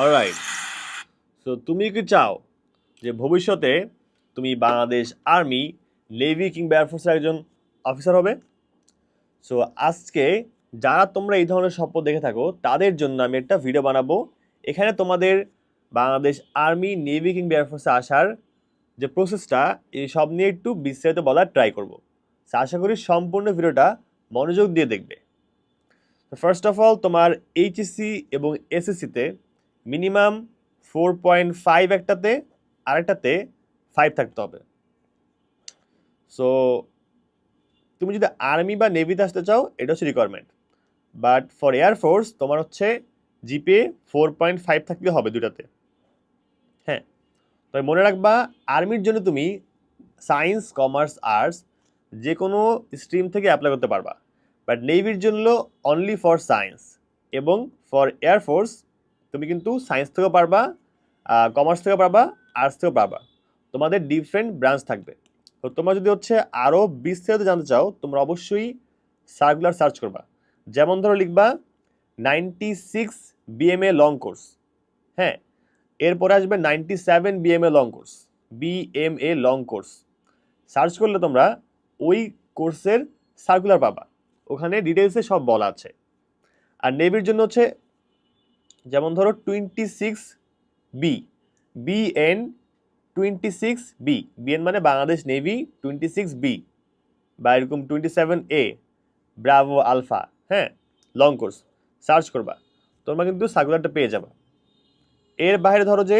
Alright so তুমি কি চাও যে ভবিষ্যতে তুমি বাংলাদেশ আর্মি নেভি কিংবা এয়ারফোর্সের একজন অফিসার হবে? সো আজকে যারা তোমরা এই ধরনের স্বপ্ন দেখে থাকো, তাদের জন্য আমি একটা ভিডিও বানাবো। এখানে তোমাদের বাংলাদেশ আর্মি নেভি কিংবা এয়ারফোর্সে আসার যে প্রসেসটা এই সব নিয়ে একটু বিস্তারিত বলার ট্রাই করব। আশা করি সম্পূর্ণ ভিডিওটা মনোযোগ দিয়ে দেখবে। ফার্স্ট অফ অল তোমার এইচএসসি এবং এসএসসিতে মিনিমাম ফোর পয়েন্ট ফাইভ একটাতে, আরেকটাতে ফাইভ থাকতে হবে। সো তুমি যদি আর্মি বা নেভিতে আসতে চাও, এটা হচ্ছে রিকোয়ারমেন্ট বাট ফর এয়ারফোর্স তোমার হচ্ছে জিপে ফোর পয়েন্ট ফাইভ থাকলে হবে দুটাতে হ্যাঁ তবে মনে রাখবা, আর্মির জন্য তুমি সায়েন্স, কমার্স, আর্টস যে কোনো স্ট্রিম থেকে অ্যাপ্লাই করতে পারবা। বাট নেভির জন্য অনলি ফর সায়েন্স এবং ফর এয়ারফোর্স তুমি কিন্তু সায়েন্স থেকেও পারবা কমার্স থেকেও পারবা আর্টস থেকেও পারবা। তোমাদের ডিফারেন্ট ব্রাঞ্চ থাকবে। তো তোমরা যদি হচ্ছে আরও বিস্তারিত জানতে চাও, তোমরা অবশ্যই সার্কুলার সার্চ করবা। যেমন ধরো লিখবা ninety six BMA long course হ্যাঁ এরপরে আসবে ninety seven BMA long course BMA long course search করলে তোমরা ওই কোর্সের সার্কুলার পাবা। ওখানে ডিটেলসে সব বলা আছে। আর নেভির জন্য হচ্ছে যেমন ধরো twenty six B BN twenty six B BN মানে Bangladesh navy twenty six B বা এরকম twenty seven A bravo alpha হ্যাঁ লং কোর্স সার্চ করবা, তোমরা কিন্তু সার্কুলারটা পেয়ে যাবা। এর বাইরে ধরো যে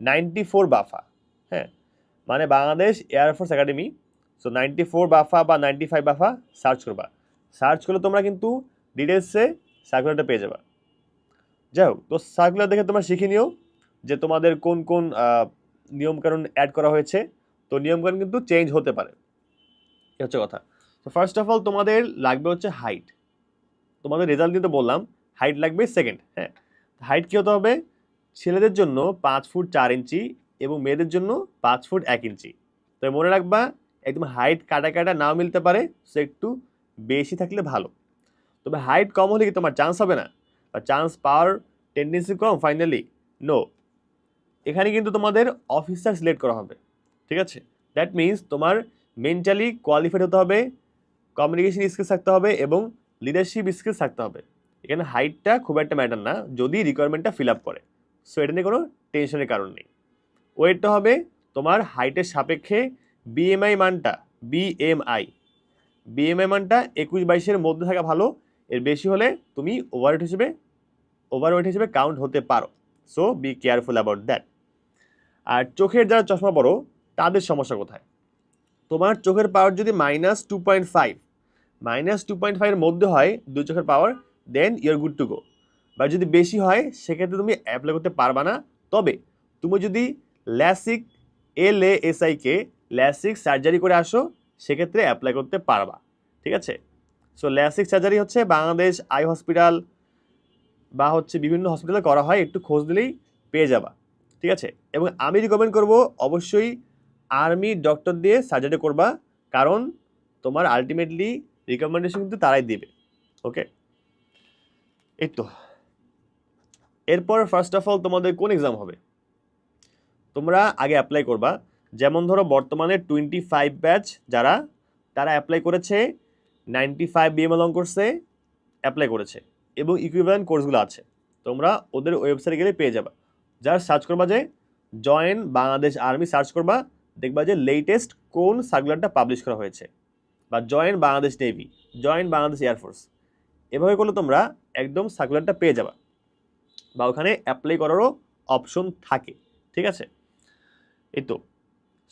নাইনটি ফোর বাফা হ্যাঁ মানে Bangladesh air force academy so ninety four BAFA বা নাইনটি ফাইভ বাফা সার্চ করবা। সার্চ করলে তোমরা কিন্তু ডিটেলসে সার্কুলারটা পেয়ে যাবা। যাই হোক, তো সার্কুলার দেখে তোমরা শিখে নিও যে তোমাদের কোন কোন নিয়মকানুন অ্যাড করা হয়েছে। তো নিয়মকানুন কিন্তু চেঞ্জ হতে পারে। এ হচ্ছে কথা। তো ফার্স্ট অফ অল তোমাদের লাগবে হচ্ছে হাইট তোমাদের রেজাল্ট কিন্তু বললাম হাইট লাগবে সেকেন্ড হ্যাঁ। হাইট কী হতে হবে? ছেলেদের জন্য পাঁচ ফুট চার ইঞ্চি এবং মেয়েদের জন্য পাঁচ ফুট এক ইঞ্চি। তো মনে রাখবা, একদম হাইট কাটা কাটা নাও মিলতে পারে, সে একটু বেশি থাকলে ভালো। তবে হাইট কম হলে কি তোমার চান্স হবে না? বা চান্স পাওয়ার টেন্ডেন্সি কম ফাইনালি নো এখানে কিন্তু তোমাদের অফিসার সিলেক্ট করা হবে, ঠিক আছে? দ্যাট মিন্স তোমার মেন্টালি কোয়ালিফাইড হতে হবে কমিউনিকেশন স্কিলস থাকতে হবে এবং লিডারশিপ স্কিলস থাকতে হবে। এখানে হাইটটা খুব একটা ম্যাটার না, যদি রিকোয়ারমেন্টটা ফিল আপ করে। সো এটা নিয়ে কোনো টেনশনের কারণ নেই। ওয়েটটা হবে তোমার হাইটের সাপেক্ষে বিএমআই মানটা বিএমআই বিএমআই মানটা একুশ বাইশের মধ্যে থাকা ভালো, এর বেশি হলে তুমি ওভারওয়েট হিসেবে ওভারওয়েট হিসেবে কাউন্ট হতে পারো। So be careful about that আর চোখের যারা চশমা পড়ো তাদের সমস্যা কোথায়? তোমার চোখের পাওয়ার যদি minus two point five minus two point ফাইভের মধ্যে হয় দুই চোখের power then you're good to go বা যদি বেশি হয়, সেক্ষেত্রে তুমি অ্যাপ্লাই করতে পারবা না। তবে, তুমি যদি LASIK L A S I K LASIK surgery করে আসো, সেক্ষেত্রে অ্যাপ্লাই করতে পারবা। ঠিক আছে? সো ল্যাসিক সার্জারি হচ্ছে বাংলাদেশ আই হসপিটাল বা হচ্ছে বিভিন্ন হসপিটালে করা হয়, একটু খোঁজ দিলেই পেয়ে যাবা। ঠিক আছে? এবং আমি রিকমেন্ড করব অবশ্যই আর্মি ডক্টর দিয়ে সার্জারি করবা, কারণ তোমার আলটিমেটলি রিকমেন্ডেশন কিন্তু তারাই দিবে। ওকে এই তো। এরপর ফার্স্ট অফ অল তোমাদের কোন এক্সাম হবে? তোমরা আগে অ্যাপ্লাই করবা। যেমন ধরো বর্তমানে টোয়েন্টি ফাইভ ব্যাচ যারা, তারা অ্যাপ্লাই করেছে নাইনটি ফাইভ বিএমএল অং কোর্সে অ্যাপ্লাই করেছে। এবং ইকুইভ্যালেন্ট কোর্সগুলো আছে। তোমরা ওদের ওয়েবসাইটে গেলে পেয়ে যাবা। যারা সার্চ করবা যে জয়েন বাংলাদেশ আর্মি সার্চ করবা, দেখবা যে লেটেস্ট কোন সার্কুলারটা পাবলিশ করা হয়েছে। বা join Bangladesh navy join Bangladesh air force এভাবে করলে তোমরা একদম সার্কুলারটা পেয়ে যাবা। বা ওখানে অ্যাপ্লাই করারও অপশন থাকে। ঠিক আছে? এই তো।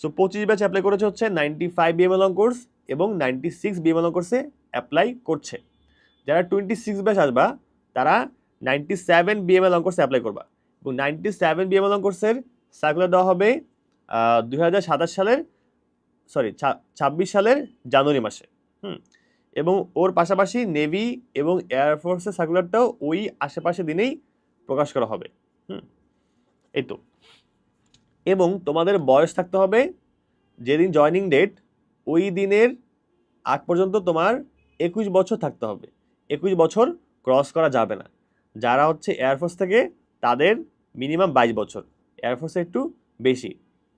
সো পঁচিশ ব্যাচ অ্যাপ্লাই করেছে হচ্ছে নাইনটি ফাইভ বিএমএল অং কোর্স এবং নাইনটি সিক্স বিএমএল অং কোর্সে অ্যাপ্লাই করছে। যারা টোয়েন্টি সিক্স ব্যাচ আসবা, তারা নাইনটি সেভেন বিএমএল অং কোর্সে অ্যাপ্লাই করবা। এবং নাইনটি সেভেন বিএমএল অং কোর্সের সার্কুলার দেওয়া হবে দুই হাজার সাতাশ সালের সরি ছাব্বিশ সালের জানুয়ারি মাসে। হুম। এবং ওর পাশাপাশি নেভি এবং এয়ারফোর্সের সার্কুলারটাও ওই আশেপাশে দিনেই প্রকাশ করা হবে। হুম। এই তো। এবং তোমাদের বয়স থাকতে হবে যেদিন জয়নিং ডেট ওই দিনের আগ পর্যন্ত তোমার একুশ বছর থাকতে হবে। একুশ বছর ক্রস করা যাবে না। যারা হচ্ছে এয়ারফোর্স থেকে, তাদের মিনিমাম বাইশ বছর। এয়ারফোর্সে একটু বেশি।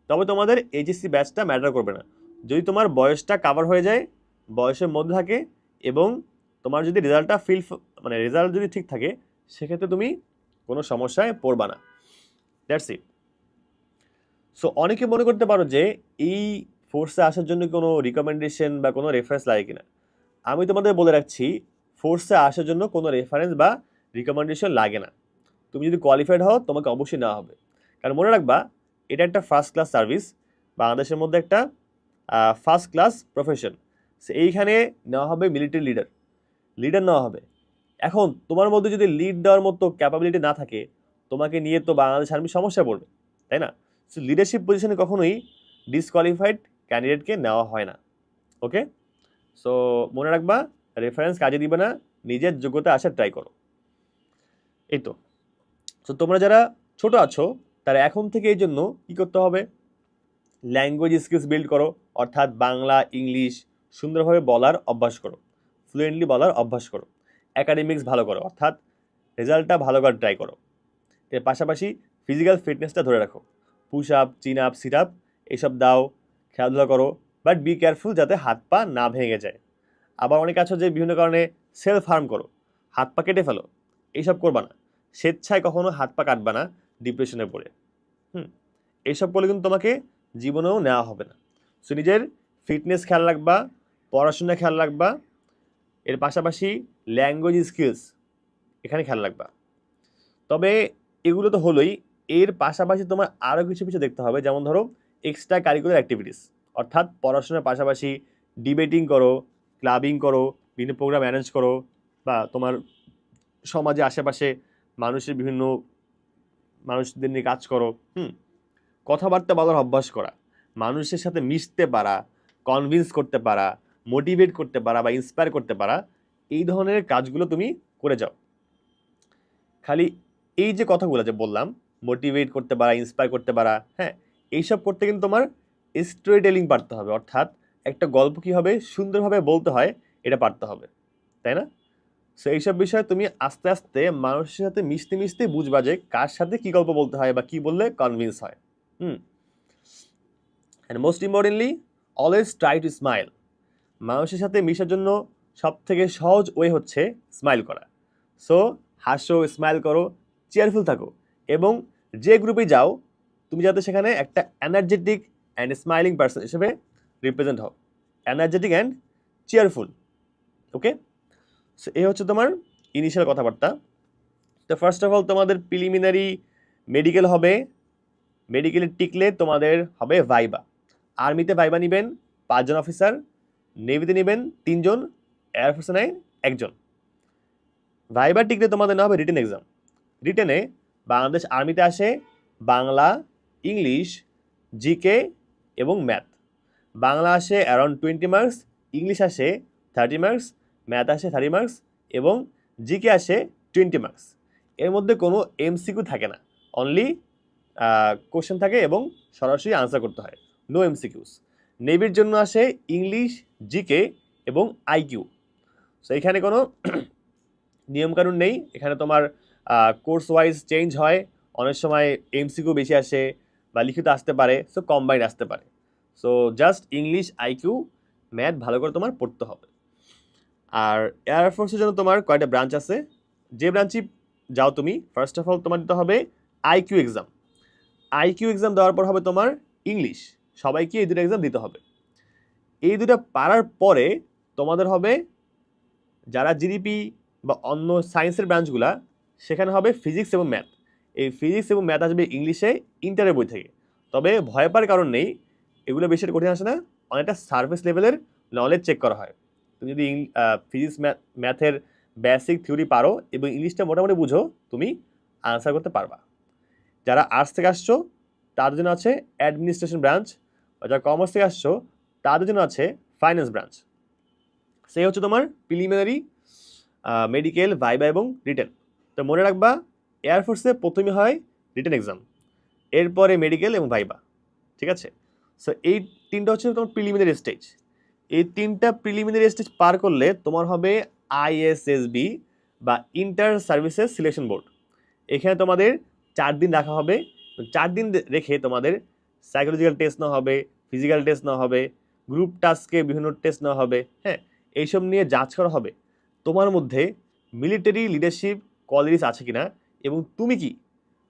তবে তোমাদের এইচএসসি ব্যাচটা ম্যাটার করবে না। যদি তোমার বয়সটা কাভার হয়ে যায়, বয়সের মধ্যে থাকে এবং তোমার যদি রেজাল্টটা ফিল মানে রেজাল্ট যদি ঠিক থাকে, সেক্ষেত্রে তুমি কোনো সমস্যায় পড়বা না। দ্যাটস ইট সো অনেকে মনে করতে পারো যে এই ফোর্সে আসার জন্য কোনো রিকমেন্ডেশন বা কোনো রেফারেন্স লাগে কিনা। আমি তোমাদের বলে রাখছি ফোর্সে আসার জন্য কোনো রেফারেন্স বা রিকমেন্ডেশন লাগে না। তুমি যদি কোয়ালিফাইড হও, তোমাকে অবশ্যই নেওয়া হবে। কারণ মনে রাখবা, এটা একটা ফার্স্ট ক্লাস সার্ভিস বাংলাদেশের মধ্যে একটা ফার্স্ট ক্লাস প্রফেশন সে এইখানে নেওয়া হবে মিলিটারি লিডার লিডার নেওয়া হবে। এখন, তোমার মধ্যে যদি লিড দেওয়ার মতো ক্যাপাবিলিটি না থাকে, তোমাকে নিয়ে তো বাংলাদেশ আর্মি সমস্যা পড়বে, তাই না? সো লিডারশিপ পজিশনে কখনোই ডিসকোয়ালিফাইড ক্যান্ডিডেটকে নেওয়া হয় না। ওকে সো মনে রাখবা রেফারেন্স কাজে দিবে না, নিজের যোগ্যতা আসার ট্রাই করো। এই তো। তো তোমরা যারা ছোট আছো, তারা এখন থেকে এই জন্য কী করতে হবে? ল্যাঙ্গুয়েজ স্কিলস বিল্ড করো, অর্থাৎ বাংলা, ইংলিশ সুন্দরভাবে বলার অভ্যাস করো ফ্লুয়েন্টলি বলার অভ্যাস করো অ্যাকাডেমিক্স ভালো করো, অর্থাৎ রেজাল্টটা ভালো করার ট্রাই করো। এর পাশাপাশি ফিজিক্যাল ফিটনেসটা ধরে রাখো push up chin up sit up এইসব দাও, খেলাধুলা করো বাট বি কেয়ারফুল যাতে হাত পা না ভেঙে যায়। আবার অনেক আছো যে বিভিন্ন কারণে সেলফ হার্ম করো, হাত পা কেটে ফেলো, এইসব করবা না। স্বেচ্ছায় কখনো হাত পা কাটবা না ডিপ্রেশনে পড়ে। হুম, এইসব করলে কিন্তু তোমাকে জীবনেও নেওয়া হবে না। সো নিজের ফিটনেস খেয়াল রাখবা, পড়াশোনা খেয়াল রাখবা, এর পাশাপাশি ল্যাঙ্গুয়েজ স্কিলস এখানে খেয়াল রাখবা। তবে এগুলো তো হলোই, এর পাশাপাশি তোমার আরও কিছু কিছু দেখতে হবে, যেমন ধরো এক্সট্রা কারিকুলার অ্যাক্টিভিটিস অর্থাৎ পড়াশোনার পাশাপাশি ডিবেটিং করো ক্লাবিং করো, বিভিন্ন প্রোগ্রাম অ্যারেঞ্জ করো বা তোমার সমাজে আশেপাশে মানুষের বিভিন্ন মানুষদের নিয়ে কাজ করো, হুম? কথাবার্তা বলার অভ্যাস করা, মানুষের সাথে মিশতে পারা কনভিন্স করতে পারা মোটিভেট করতে পারা বা ইন্সপায়ার করতে পারা, এই ধরনের কাজগুলো তুমি করে যাও। খালি এই যে কথাগুলো যে বললাম মোটিভেট করতে পারা ইন্সপায়ার করতে পারা হ্যাঁ এইসব করতে কিন্তু তোমার স্টোরি টেলিং পারতে হবে। অর্থাৎ একটা গল্প কী হবে সুন্দরভাবে বলতে হয়, এটা পারতে হবে, তাই না? সো এইসব বিষয়ে তুমি আস্তে আস্তে মানুষের সাথে মিশতে মিশতে বুঝবা যে কার সাথে কী গল্প বলতে হয় বা কী বললে কনভিন্স হয়, হুম? And most importantly always try to smile মানুষের সাথে মিশার জন্য সব থেকে সহজ ওয়ে হচ্ছে স্মাইল করা। সো হাসো স্মাইল করো চেয়ারফুল থাকো এবং যে গ্রুপে যাও, তুমি যাতে সেখানে একটা এনার্জেটিক অ্যান্ড স্মাইলিং পার্সন হিসেবে রিপ্রেজেন্ট হও। Energetic and cheerful okay so এই হচ্ছে তোমার ইনিশিয়াল কথাবার্তা। তো ফার্স্ট অফ অল তোমাদের প্রিলিমিনারি মেডিকেল হবে। মেডিকেলে টিকলে তোমাদের হবে ভাইবা আর্মিতে ভাইবা নেবেন, পাঁচজন অফিসার নেভিতে নেবেন, তিনজন। এয়ারফোর্সে নেয়, একজন। ভাইবা টিকলে তোমাদের না হবে রিটেন এক্সাম রিটেনে বাংলাদেশ আর্মিতে আসে, বাংলা ইংলিশ জিকে এবং ম্যাথ বাংলা আসে অ্যারাউন্ড টোয়েন্টি মার্কস ইংলিশ আসে থার্টি মার্কস ম্যাথ আসে থার্টি মার্কস এবং জিকে আসে টোয়েন্টি মার্কস এর মধ্যে কোনো এমসিকিউ থাকে না। অনলি কোশ্চেন থাকে এবং সরাসরি আনসার করতে হয়। নো এমসিকিউস নেভির জন্য আসে ইংলিশ জিকে এবং আইকিউ সো এখানে কোনো নিয়মকানুন নেই। এখানে তোমার কোর্স ওয়াইজ চেঞ্জ হয়। অনেক সময় এমসিকিউ বেশি আসে বা লিখিত আসতে পারে সো কম্বাইন্ড আসতে পারে। So just English IQ math ভালো করে তোমার পড়তে হবে। আর এয়ারফোর্সের জন্য তোমার কয়টা ব্রাঞ্চ আছে? যে ব্রাঞ্চই যাও তুমি ফার্স্ট অফ অল তোমার দিতে হবে আইকিউ এক্সাম আইকিউ এক্সাম দেওয়ার পর হবে তোমার ইংলিশ সবাইকে এই দুটো এক্সাম দিতে হবে। এই দুটো পারার পরে তোমাদের হবে, যারা জিডিপি বা অন্য সায়েন্সের ব্রাঞ্চগুলা সেখানে হবে ফিজিক্স এবং ম্যাথ এই ফিজিক্স এবং ম্যাথ আসবে ইংলিশে ইন্টারের বই থেকে। তবে ভয় পাওয়ার কারণ নেই এগুলো বেশি কঠিন আসে না, অনেকটা সার্ফেস লেভেলের নলেজ চেক করা হয়। তুমি যদি ফিজিক্স ম্যাথের বেসিক থিওরি পারো এবং ইংলিশটা মোটামুটি বুঝো, তুমি আনসার করতে পারবা। যারা আর্টস থেকে আসছো, তাদের জন্য আছে অ্যাডমিনিস্ট্রেশন ব্রাঞ্চ বা যারা কমার্স থেকে আসছো, তাদের জন্য আছে ফাইন্যান্স ব্রাঞ্চ সেই হচ্ছে তোমার প্রিলিমিনারি মেডিকেল ভাইবা এবং রিটেন তো মনে রাখবা এয়ারফোর্সে প্রথমে হয় রিটেন এক্সাম এরপরে মেডিকেল এবং ভাইবা ঠিক আছে? সো এই তিনটা হচ্ছে তোমার প্রিলিমিনারি স্টেজ এই তিনটা প্রিলিমিনারি স্টেজ পার করলে তোমার হবে আইএসএসবি বা ইন্টার সার্ভিসেস সিলেকশন বোর্ড এখানে তোমাদের চার দিন রাখা হবে। চার দিন রেখে তোমাদের সাইকোলজিক্যাল টেস্ট নেওয়া হবে ফিজিক্যাল টেস্ট নেওয়া হবে গ্রুপ টাস্কে বিভিন্ন টেস্ট নেওয়া হবে হ্যাঁ? এইসব নিয়ে যাচ করা হবে। তোমার মধ্যে মিলিটারি লিডারশিপ কোয়ালিটিস আছে কিনা এবং তুমি কি?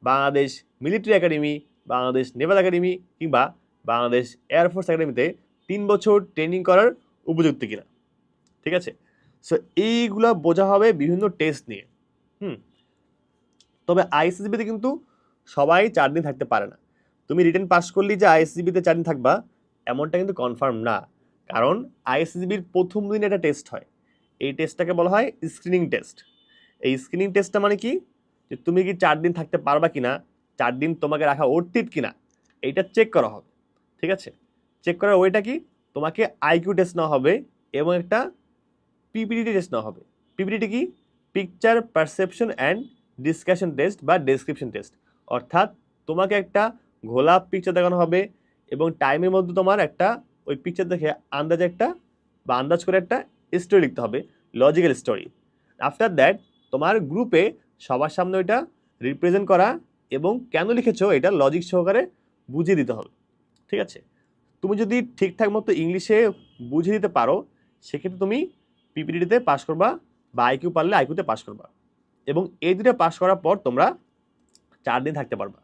Bangladesh military academy Bangladesh naval academy কিংবা বাংলাদেশ এয়ারফোর্স একাডেমিতে তিন বছর ট্রেনিং করার উপযুক্ত কিনা? ঠিক আছে? সো এইগুলো বোঝা হবে বিভিন্ন টেস্ট নিয়ে। হুম? তবে আইএসসিবিতে কিন্তু সবাই চার দিন থাকতে পারে না। তুমি রিটার্ন পাস করলেই যে আইএসসিবিতে চার দিন থাকবা, এমনটা কিন্তু কনফার্ম না। কারণ আইএসসিবির প্রথম দিন একটা টেস্ট হয়। এই টেস্টটাকে বলা হয় স্ক্রিনিং টেস্ট এই স্ক্রিনিং টেস্টটা মানে কি? যে তুমি কি চার দিন থাকতে পারবা কিনা? চার দিন তোমাকে রাখা অর্থিত কিনা? এইটা চেক করা হবে। ঠিক আছে? চেক করার ওইটা কি? তোমাকে আইকিউ টেস্ট নেওয়া হবে এবং একটা পিপিডিটি টেস্ট নেওয়া হবে। পিপিডিটি কি? Picture perception and discussion test বা ডেসক্রিপশন টেস্ট অর্থাৎ তোমাকে একটা ঘোলা পিকচার দেখানো হবে এবং টাইমের মধ্যে তোমার একটা ওই পিকচার দেখে আন্দাজে একটা বা আন্দাজ করে একটা স্টোরি লিখতে হবে লজিক্যাল স্টোরি আফটার দ্যাট তোমার গ্রুপে সবার সামনে ওইটা রিপ্রেজেন্ট করা এবং কেন লিখেছো? এটা লজিক সহকারে বুঝিয়ে দিতে হবে। ঠিক আছে? তুমি যদি ঠিকঠাক মতো ইংলিশে বুঝিয়ে দিতে পারো, সেক্ষেত্রে তুমি পিপিটিতে পাস করবা বা আইকিউ পারলে আইকিউতে পাস করবা এবং এই দুটো পাস করার পর তোমরা চার দিন থাকতে পারবা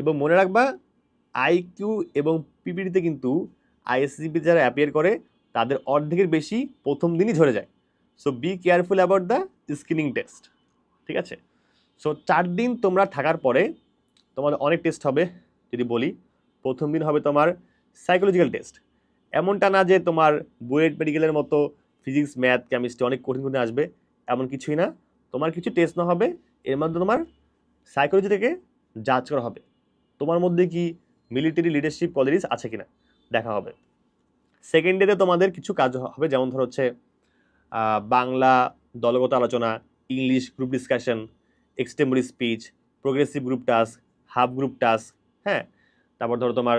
এবং মনে রাখবা আইকিউ এবং পিপিটিতে কিন্তু আইএসসিপি যারা অ্যাপিয়ার করে, তাদের অর্ধেকের বেশি প্রথম দিনই ঝরে যায়। So be careful about the screening test ঠিক আছে? সো চার দিন তোমরা থাকার পরে তোমাদের অনেক টেস্ট হবে, যদি বলি। প্রথম দিন হবে তোমার সাইকোলজিক্যাল টেস্ট এমনটা না যে তোমার বুয়েট মেডিকেলের মতো ফিজিক্স ম্যাথ কেমিস্ট্রি অনেক কঠিন কঠিন আসবে, এমন কিছুই না। তোমার কিছু টেস্ট না হবে, এর মধ্যে তোমার সাইকোলজি থেকে যাচ করা হবে, তোমার মধ্যে কি মিলিটারি লিডারশিপ কোয়ালিটিস আছে কিনা, দেখা হবে। সেকেন্ড ডেতে তোমাদের কিছু কাজ হবে, যেমন ধরো হচ্ছে বাংলা দলগত আলোচনা English group discussion extempore speech progressive group task half group task হ্যাঁ তারপর ধরো তোমার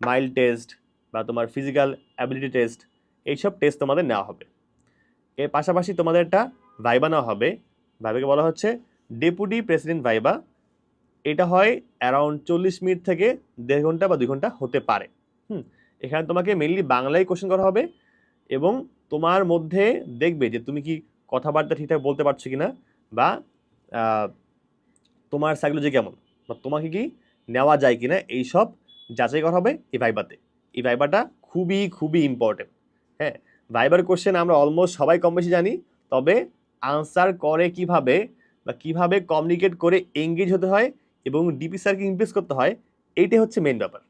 মাইল টেস্ট বা তোমার ফিজিক্যাল অ্যাবিলিটি টেস্ট এইসব টেস্ট তোমাদের নেওয়া হবে। এর পাশাপাশি তোমাদের একটা ভাইবা নেওয়া হবে। ভাইবাকে বলা হচ্ছে ডেপুটি প্রেসিডেন্ট ভাইবা এটা হয় অ্যারাউন্ড চল্লিশ মিনিট থেকে দেড় ঘণ্টা বা দুই ঘণ্টা হতে পারে। হুম, এখানে তোমাকে মেনলি বাংলায় কোশ্চেন করা হবে এবং তোমার মধ্যে দেখবে যে তুমি কি কথাবার্তা ঠিকঠাক বলতে পারছ কি না বা তোমার সাইকোলজি কেমন? বা তোমাকে কি নেওয়া যায় কি না এইসব যাচাই করা হবে এই ভাইবাতে এই ভাইবাটা খুবই খুবই ইম্পর্টেন্ট হ্যাঁ ভাইবার কোশ্চেন আমরা অলমোস্ট সবাই কম বেশি জানি, তবে আনসার করে কীভাবে বা কীভাবে কমিউনিকেট করে এঙ্গেজ হতে হয় এবং ডিপি স্যারকে ইমপ্রেস করতে হয়, এইটাই হচ্ছে মেন ব্যাপার।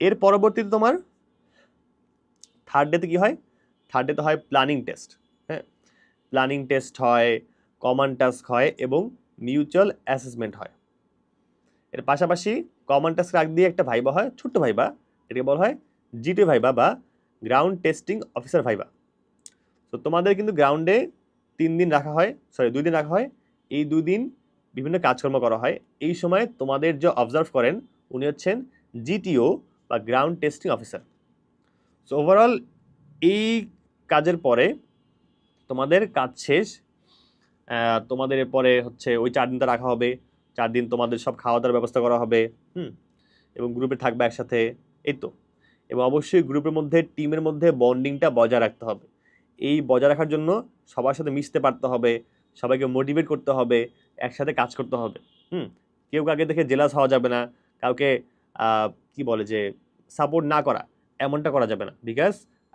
এর পরবর্তীতে তোমার থার্ড ডেতে কী হয়? থার্ড ডেতে হয় প্ল্যানিং টেস্ট হ্যাঁ প্ল্যানিং টেস্ট হয় কমন টাস্ক হয় এবং মিউচুয়াল অ্যাসেসমেন্ট হয়। এর পাশাপাশি কমন টাস্ক রাখ দিয়ে একটা ভাইবা হয়, ছোট্ট ভাইবা এটাকে বলা হয় জিটি ভাইবা বা গ্রাউন্ড টেস্টিং অফিসার ভাইবা তো তোমাদের কিন্তু গ্রাউন্ডে তিন দিন রাখা হয় সরি দুই দিন রাখা হয়। এই দুই দিন বিভিন্ন কাজকর্ম করা হয়। এই সময় তোমাদের যে অবজার্ভ করেন, উনি হচ্ছেন জিটিও বা ground testing officer so overall এই কাজের পরে তোমাদের কাজ শেষ তোমাদের পরে হচ্ছে ওই চার দিনটা রাখা হবে। চার দিন তোমাদের সব খাওয়া দাওয়ার ব্যবস্থা করা হবে, হুম? এবং গ্রুপে থাকবে একসাথে, এই তো। এবং অবশ্যই গ্রুপের মধ্যে টিমের মধ্যে বন্ডিংটা বজায় রাখতে হবে। এই বজায় রাখার জন্য সবার সাথে মিশতে পারতে হবে, সবাইকে মোটিভেট করতে হবে, একসাথে কাজ করতে হবে, হুম? কেউ কাউকে দেখে জেলাস হওয়া যাবে না, কাউকে কি বলে যে সাপোর্ট না করা, এমনটা করা যাবে না। বিকজ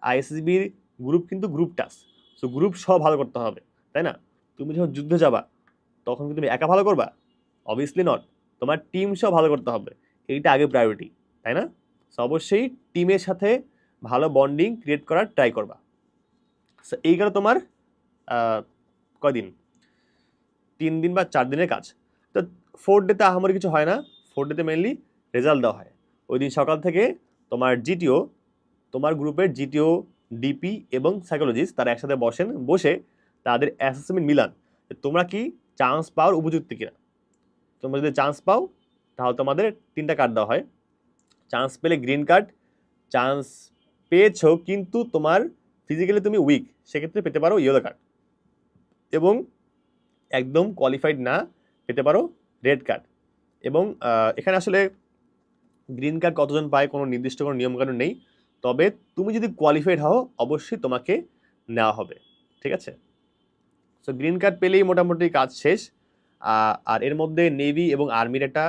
আইএসএসবির গ্রুপ কিন্তু গ্রুপ টাস্ক সো গ্রুপ সব ভালো করতে হবে, তাই না? তুমি যখন যুদ্ধে যাবা, তখন কি তুমি একা ভালো করবা? অবভিয়াসলি নট তোমার টিম সব ভালো করতে হবে। এইটা আগে প্রায়োরিটি তাই না? সো অবশ্যই টিমের সাথে ভালো বন্ডিং ক্রিয়েট করার ট্রাই করবা। সো এই গেল তোমার আহ, কয়দিন? তিন দিন বা চার দিনের কাজ। তো ফোর্থ ডেতে আহামরি কিছু হয় না। ফোর ডেতে মেনলি রেজাল্ট দেওয়া হয়। ওই দিন সকাল থেকে তোমার জিটিও তোমার গ্রুপের জিটিও ডিপি এবং সাইকোলজিস্ট তারা একসাথে বসেন বসে তাদের অ্যাসেসমেন্ট মিলান তোমরা কি চান্স পাওয়ার উপযুক্ত কিনা। তোমরা যদি চান্স পাও, তাহলে তোমাদের তিনটা কার্ড দেওয়া হয়। চান্স পেলে গ্রিন কার্ড চান্স পেয়েছ কিন্তু তোমার ফিজিক্যালি তুমি উইক সেক্ষেত্রে পেতে পারো ইয়েলো কার্ড এবং একদম কোয়ালিফাইড না, পেতে পারো রেড কার্ড এবং এখানে আসলে গ্রিন কার্ড কতজন পায়, কোনো নির্দিষ্ট কোনো নিয়মকানুন নেই। তবে তুমি যদি কোয়ালিফাইড হও, অবশ্যই তোমাকে নেওয়া হবে। ঠিক আছে? সো গ্রিন কার্ড পেলেই মোটামুটি কাজ শেষ। আর এর মধ্যে নেভি এবং আর্মির একটা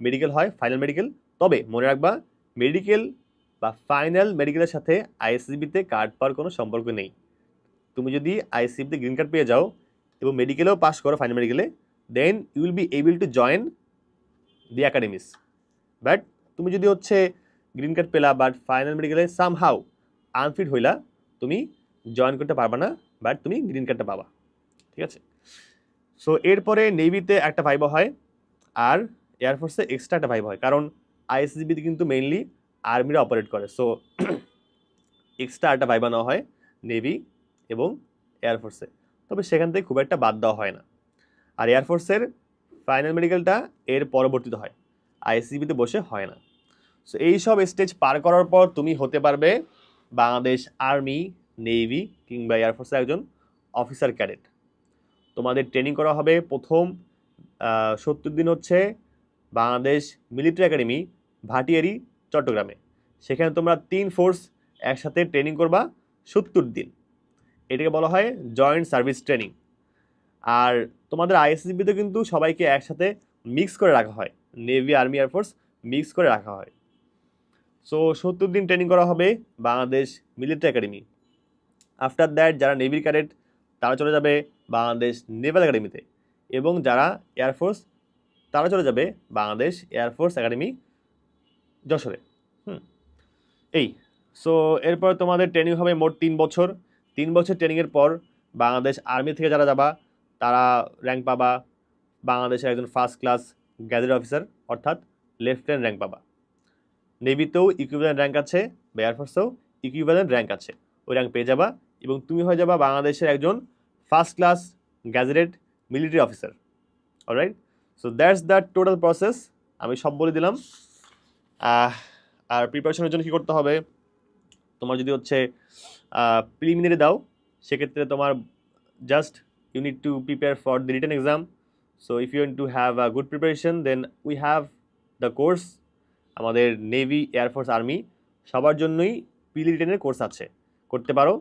মেডিকেল হয় ফাইনাল মেডিকেল তবে মনে রাখবা মেডিকেল বা ফাইনাল মেডিকেলের সাথে আইএসসিবিতে কার্ড পাওয়ার কোনো সম্পর্ক নেই। তুমি যদি আইএসসিবিতে গ্রিন কার্ড পেয়ে যাও এবং মেডিকেলেও পাস করো ফাইনাল মেডিকেলে then you will be able to join the academies but তুমি যদি হচ্ছে গ্রিন কার্ড পেলা বাট ফাইনাল মেডিকেলে সাম হাউ আনফিট হইলা, তুমি জয়েন করতে পারবা না বাট তুমি গ্রিন কার্ডটা পাবা। ঠিক আছে? সো এরপরে নেভিতে একটা ভাইবা হয় আর এয়ারফোর্সে এক্সট্রা একটা ভাইবা হয়। কারণ আইএসসিবিতে কিন্তু মেইনলি আর্মিরা অপারেট করে। সো এক্সট্রা একটা ভাইবা নেওয়া হয় নেভি এবং এয়ারফোর্সে তবে সেখান থেকে খুব একটা বাদ দেওয়া হয় না। আর এয়ারফোর্সের ফাইনাল মেডিকেলটা এর পরবর্তীতে হয়। আইএসসিবিতে বসে হয় না। সো এই সব স্টেজ পার করার পর তুমি হতে পারবে বাংলাদেশ আর্মি নেভি কিংবা এয়ারফোর্সের একজন অফিসার ক্যাডেট তোমাদের ট্রেনিং করা হবে। প্রথম সত্তর দিন হচ্ছে বাংলাদেশ মিলিটারি একাডেমি ভাটিয়ারি, চট্টগ্রামে। সেখানে তোমরা তিন ফোর্স একসাথে ট্রেনিং করবা সত্তর দিন। এটাকে বলা হয় জয়েন্ট সার্ভিস ট্রেনিং আর তোমাদের আইএসসিবিতে কিন্তু সবাইকে একসাথে মিক্স করে রাখা হয়। নেভি আর্মি এয়ারফোর্স মিক্স করে রাখা হয়। সো সত্তর দিন ট্রেনিং করা হবে Bangladesh military academy after that যারা নেভির ক্যাডেট তারা চলে যাবে বাংলাদেশ নেভাল একাডেমিতে। এবং যারা এয়ারফোর্স তারা চলে যাবে বাংলাদেশ এয়ারফোর্স একাডেমি যশোরে। হুম। এই। সো এরপর তোমাদের ট্রেনিং হবে মোট তিন বছর। তিন বছর ট্রেনিংয়ের পর বাংলাদেশ আর্মি থেকে যারা যাবা, তারা র্যাঙ্ক পাবা। বাংলাদেশের একজন ফার্স্ট ক্লাস গ্যাজেট অফিসার অর্থাৎ লেফটেন্যান্ট র্যাঙ্ক পাবা। নেভিতেও ইকুইভ্যালেন্ট র্যাঙ্ক আছে, বা এয়ারফোর্সেও ইকুইভ্যালেন্ট র্যাঙ্ক আছে। ওই র্যাঙ্ক পেয়ে যাবা। এবং তুমি হয়ে যাবা বাংলাদেশের একজন first class gazetted military officer alright so that's the total process আমি সব বলে দিলাম। আর প্রিপারেশনের জন্য কী করতে হবে? তোমার যদি হচ্ছে প্রিলিমিনারি দাও, সেক্ষেত্রে তোমার just you need to prepare for the written exam so if you to have a good preparation then we have the course আমাদের নেভি এয়ারফোর্স আর্মি সবার জন্যই পিলি রিটেনের কোর্স আছে। করতে পারো।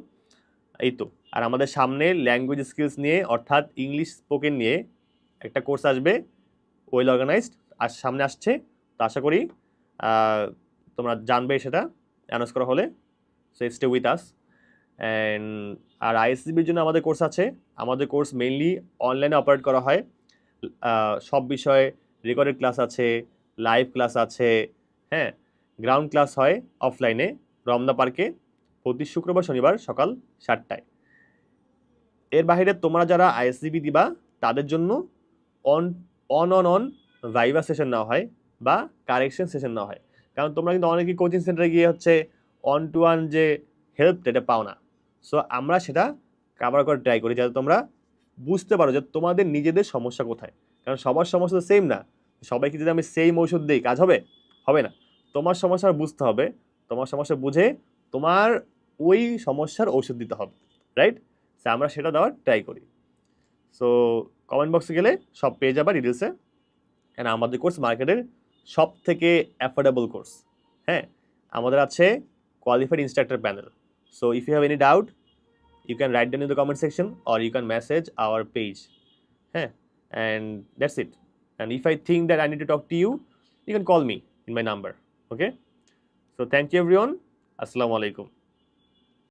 এই তো, আর আমাদের সামনে ল্যাঙ্গুয়েজ স্কিলস নিয়ে, অর্থাৎ ইংলিশ স্পোকেন নিয়ে একটা কোর্স আসবে ওয়েল অর্গানাইজড আর সামনে আসছে, তো আশা করি তোমরা জানবে সেটা অ্যানাউন্স করা হলে so stay with us and আর আইএসসিবির জন্য আমাদের কোর্স আছে, আমাদের কোর্স মেইনলি অনলাইনে অপারেট করা হয় সব বিষয়ে রেকর্ডেড ক্লাস আছে লাইভ ক্লাস আছে হ্যাঁ গ্রাউন্ড ক্লাস হয় অফলাইনে রমনা পার্কে প্রতি শুক্রবার শনিবার সকাল সাতটায়। এর বাইরে তোমরা যারা আইএসসিবি দিবা, তাদের জন্য on on on on viva session নেওয়া হয় বা কারেকশন সেশন নেওয়া হয়। কারণ তোমরা কিন্তু অনেকেই কোচিং সেন্টারে গিয়ে হচ্ছে অন টু ওয়ান যে হেল্প এটা পাও না। সো আমরা সেটা কাভার করে ট্রাই করি যাতে তোমরা বুঝতে পারো যে তোমাদের নিজেদের সমস্যা কোথায়। কারণ সবার সমস্যা তো সেম না। সবাইকে যদি আমি সেম ঔষধ দিই, কাজ হবে? হবে না। তোমার সমস্যা বুঝতে হবে। তোমার সমস্যা বুঝে তোমার ওই সমস্যার ঔষধ দিতে হবে রাইট সে আমরা সেটা দেওয়ার ট্রাই করি। সো কমেন্ট বক্সে গেলে সব পেয়ে যাবা ডিটেলসে কেন আমাদের কোর্স মার্কেটের সব থেকে অ্যাফোর্ডেবল কোর্স হ্যাঁ? আমাদের আছে qualified instructor panel so if you have any doubt you can write down in the comment section or you can message our page হ্যাঁ? And that's it and if I think that I need to talk to you you can call me in my number okay so thank you everyone assalamu alaikum